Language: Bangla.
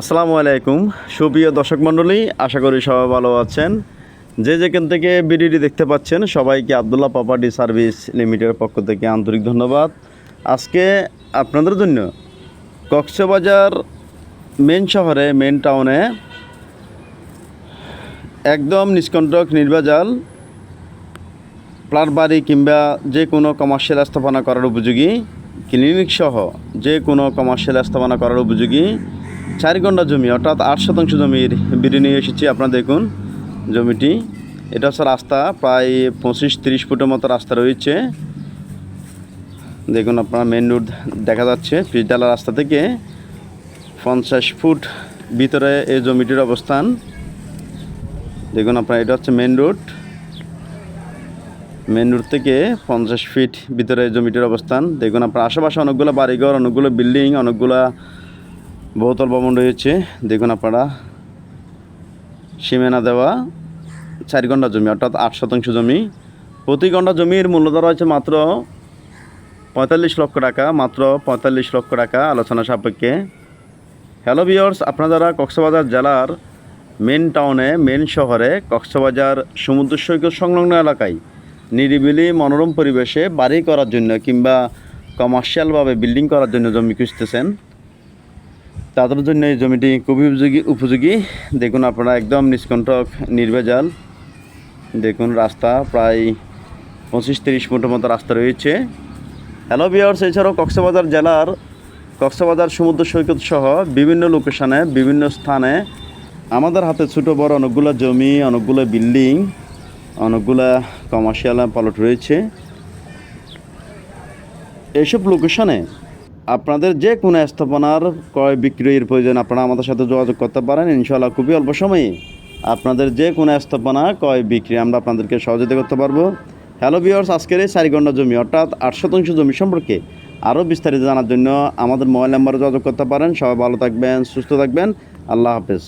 আসসালামু আলাইকুম। সুপ্রিয় দর্শক মণ্ডলী, আশা করি সবাই ভালো আছেন। যে যেখান থেকে ভিডিওটি দেখতে পাচ্ছেন, সবাইকে আবদুল্লাহ প্রপার্টি সার্ভিস লিমিটেডের পক্ষ থেকে আন্তরিক ধন্যবাদ। আজকে আপনাদের জন্য কক্সবাজার মেন শহরে, মেন টাউনে একদম নিষ্কণ্টক নির্বাজাল প্লাট বাড়ি কিংবা যে কোনো কমার্শিয়াল স্থাপনা করার উপযোগী ক্লিনিক সহ যে কোনো কমার্শিয়াল স্থাপনা করার উপযোগী চার ঘণ্টা জমি, অর্থাৎ আট শতাংশ জমির বিড়ি নিয়ে এসেছি। আপনারা দেখুন জমিটি। এটা হচ্ছে রাস্তা, প্রায় পঁচিশ তিরিশ ফুটের মতো রাস্তা রয়েছে। দেখুন আপনার মেন রোড দেখা যাচ্ছে পিচডালা রাস্তা থেকে পঞ্চাশ ফুট ভিতরে এই জমিটির অবস্থান। দেখুন আপনার, এটা হচ্ছে মেন রোড মেন রোড থেকে পঞ্চাশ ফিট ভিতরে জমিটির অবস্থান। দেখুন আপনার, আশেপাশে অনেকগুলো বাড়িঘর, অনেকগুলো বিল্ডিং অনেকগুলো বহুতল ভবন রয়েছে। দেখুন আপনারা। সীমানা দেওয়া চার ঘণ্টা জমি, অর্থাৎ আট শতাংশ জমি। প্রতি ঘণ্টা জমির মূল্যধর রয়েছে মাত্র পঁয়তাল্লিশ লক্ষ টাকা, মাত্র পঁয়তাল্লিশ লক্ষ টাকা আলোচনা সাপেক্ষে। হ্যালো ভিওর্স আপনারা কক্সবাজার জেলার মেন টাউনে মেন শহরে, কক্সবাজার সমুদ্র সৈকত সংলগ্ন এলাকায় নিরিবিলি মনোরম পরিবেশে বাড়ি করার জন্য কিংবা কমার্শিয়ালভাবে বিল্ডিং করার জন্য জমি খুঁজতেছেন। তাদের জন্য এই জমিটি খুবই উপযোগী উপযোগী। দেখুন আপনারা একদম নিষ্কণ্টক নির্ভেজাল। দেখুন রাস্তা প্রায় পঁচিশ তিরিশ ফুটের মতো রাস্তা রয়েছে। হ্যালো বিয়ার্স এছাড়াও কক্সবাজার জেলার কক্সবাজার সমুদ্র সৈকত সহ বিভিন্ন লোকেশনে বিভিন্ন স্থানে আমাদের হাতে ছোটো বড় অনেকগুলো জমি, অনেকগুলো বিল্ডিং অনেকগুলো কমার্শিয়াল প্লট রয়েছে। এইসব লোকেশনে আপনাদের যে কোনো স্থাপনার ক্রয় বিক্রয়ের প্রয়োজন, আপনারা আমাদের সাথে যোগাযোগ করতে পারেন। ইনশাল্লাহ খুবই অল্প সময়ে আপনাদের যে কোনো স্থাপনা ক্রয় বিক্রি আমরা আপনাদেরকে সহযোগিতা করতে পারব। হ্যালো বিয়ার্স আজকের এই চারি জমি, অর্থাৎ আট শতাংশ জমি সম্পর্কে আরও বিস্তারিত জানার জন্য আমাদের মোবাইল নাম্বারে যোগাযোগ করতে পারেন। সবাই ভালো থাকবেন, সুস্থ থাকবেন। আল্লাহ হাফেজ।